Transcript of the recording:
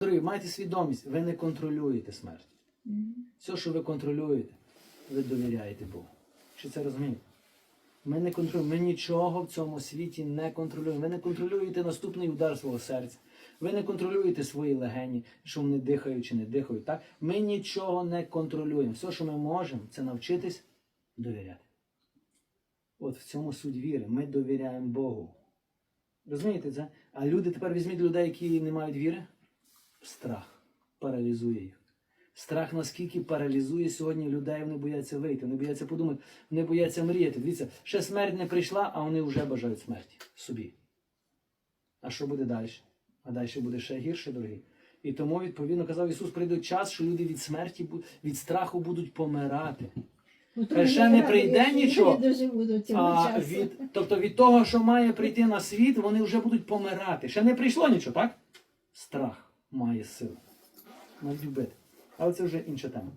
Дорогі, майте свідомість, ви не контролюєте смерть. Все, що ви контролюєте, ви довіряєте Богу. Чи це розумієте? Ми не контролюємо, ми нічого в цьому світі не контролюємо. Ви не контролюєте наступний удар свого серця. Ви не контролюєте свої легені, що вони дихають чи не дихають. Так? Ми нічого не контролюємо. Все, що ми можемо, це навчитись довіряти. От в цьому суть віри. Ми довіряємо Богу. Розумієте це? А люди тепер візьміть людей, які не мають віри. Страх паралізує їх. Страх наскільки паралізує сьогодні людей, вони бояться вийти, вони бояться подумати, вони бояться мріяти. Дивіться, ще смерть не прийшла, а вони вже бажають смерті собі. А що буде далі? А далі буде ще гірше, дорогі. І тому, відповідно, казав Ісус, прийде час, що люди від смерті, від страху будуть помирати. Ну, ще не прийде нічого, А від, тобто від того, що має прийти на світ, вони вже будуть помирати. Ще не прийшло нічого, так? Страх має силу. Мають любити. Але це вже інша тема.